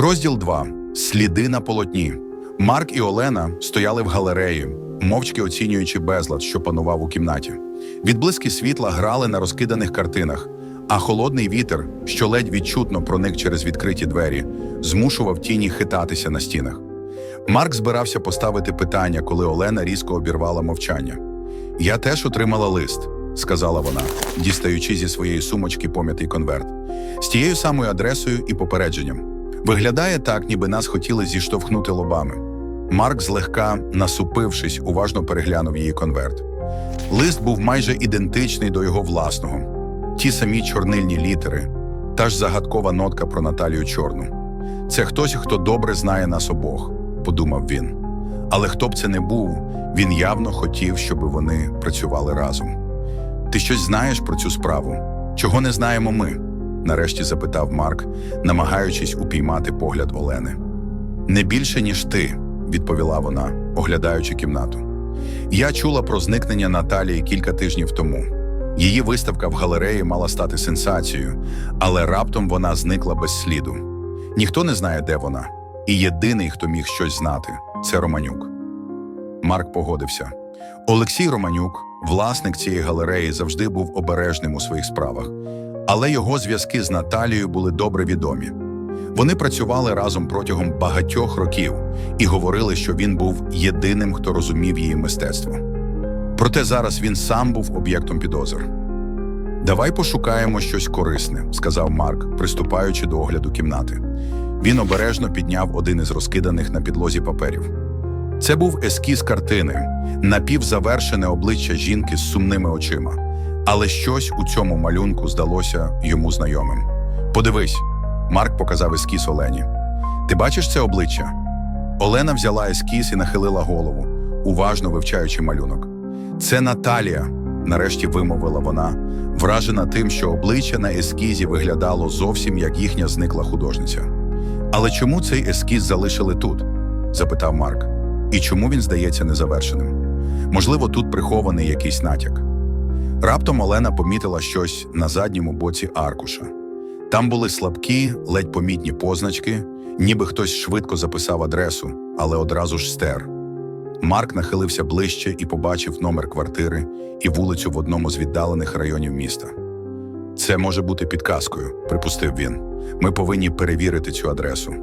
Розділ 2. Сліди на полотні. Марк і Олена стояли в галереї, мовчки оцінюючи безлад, що панував у кімнаті. Відблиски світла грали на розкиданих картинах, а холодний вітер, що ледь відчутно проник через відкриті двері, змушував тіні хитатися на стінах. Марк збирався поставити питання, коли Олена різко обірвала мовчання. Я теж отримала лист, сказала вона, дістаючи зі своєї сумочки пом'ятий конверт, з тією самою адресою і попередженням. Виглядає так, ніби нас хотіли зіштовхнути лобами. Марк, злегка насупившись, уважно переглянув її конверт. Лист був майже ідентичний до його власного, ті самі чорнильні літери, та ж загадкова нотка про Наталію Чорну. Це хтось, хто добре знає нас обох, подумав він. Але хто б це не був, він явно хотів, щоб вони працювали разом. Ти щось знаєш про цю справу? Чого не знаємо ми? Нарешті запитав Марк, намагаючись упіймати погляд Олени. Не більше, ніж ти, відповіла вона, оглядаючи кімнату. Я чула про зникнення Наталії кілька тижнів тому. Її виставка в галереї мала стати сенсацією, але раптом вона зникла без сліду. Ніхто не знає, де вона, і єдиний, хто міг щось знати, це Романюк. Марк погодився. Олексій Романюк, власник цієї галереї, завжди був обережним у своїх справах, але його зв'язки з Наталією були добре відомі. Вони працювали разом протягом багатьох років і говорили, що він був єдиним, хто розумів її мистецтво. Проте зараз він сам був об'єктом підозр. Давай пошукаємо щось корисне, сказав Марк, приступаючи до огляду кімнати. Він обережно підняв один із розкиданих на підлозі паперів. Це був ескіз картини, напівзавершене обличчя жінки з сумними очима, але щось у цьому малюнку здалося йому знайомим. Подивись, Марк показав ескіз Олені. Ти бачиш це обличчя? Олена взяла ескіз і нахилила голову, уважно вивчаючи малюнок. Це Наталія, нарешті вимовила вона, вражена тим, що обличчя на ескізі виглядало зовсім як їхня зникла художниця. Але чому цей ескіз залишили тут? запитав Марк. І чому він здається незавершеним? Можливо, тут прихований якийсь натяк. Раптом Олена помітила щось на задньому боці аркуша. Там були слабкі, ледь помітні позначки, ніби хтось швидко записав адресу, але одразу ж стер. Марк нахилився ближче і побачив номер квартири і вулицю в одному з віддалених районів міста. Це може бути підказкою, припустив він. Ми повинні перевірити цю адресу.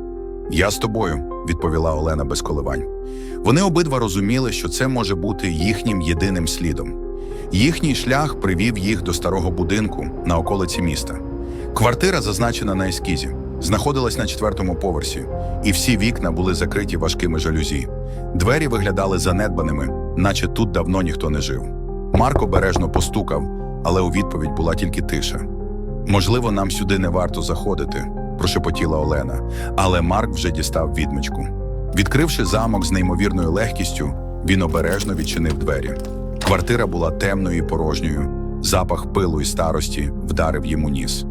Я з тобою, відповіла Олена без коливань. Вони обидва розуміли, що це може бути їхнім єдиним слідом. Їхній шлях привів їх до старого будинку на околиці міста. Квартира, зазначена на ескізі, знаходилась на четвертому поверсі, і всі вікна були закриті важкими жалюзі. Двері виглядали занедбаними, наче тут давно ніхто не жив. Марк обережно постукав, але у відповідь була тільки тиша. Можливо, нам сюди не варто заходити, прошепотіла Олена, але Марк вже дістав відмичку. Відкривши замок з неймовірною легкістю, він обережно відчинив двері. Квартира була темною і порожньою. Запах пилу і старості вдарив йому ніс.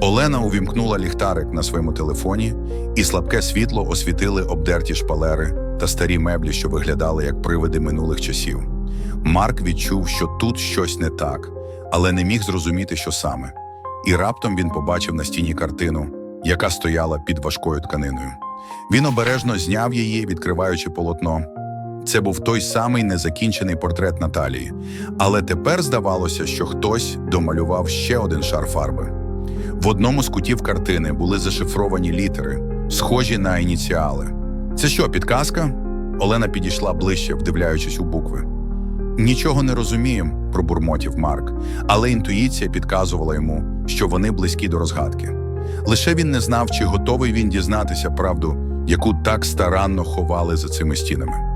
Олена увімкнула ліхтарик на своєму телефоні, і слабке світло освітили обдерті шпалери та старі меблі, що виглядали як привиди минулих часів. Марк відчув, що тут щось не так, але не міг зрозуміти, що саме. І раптом він побачив на стіні картину, яка стояла під важкою тканиною. Він обережно зняв її, відкриваючи полотно. Це був той самий незакінчений портрет Наталії, але тепер здавалося, що хтось домалював ще один шар фарби. В одному з кутів картини були зашифровані літери, схожі на ініціали. Це що, підказка? Олена підійшла ближче, вдивляючись у букви. Нічого не розумієм, пробурмотів Марк, але інтуїція підказувала йому, що вони близькі до розгадки. Лише він не знав, чи готовий він дізнатися правду, яку так старанно ховали за цими стінами.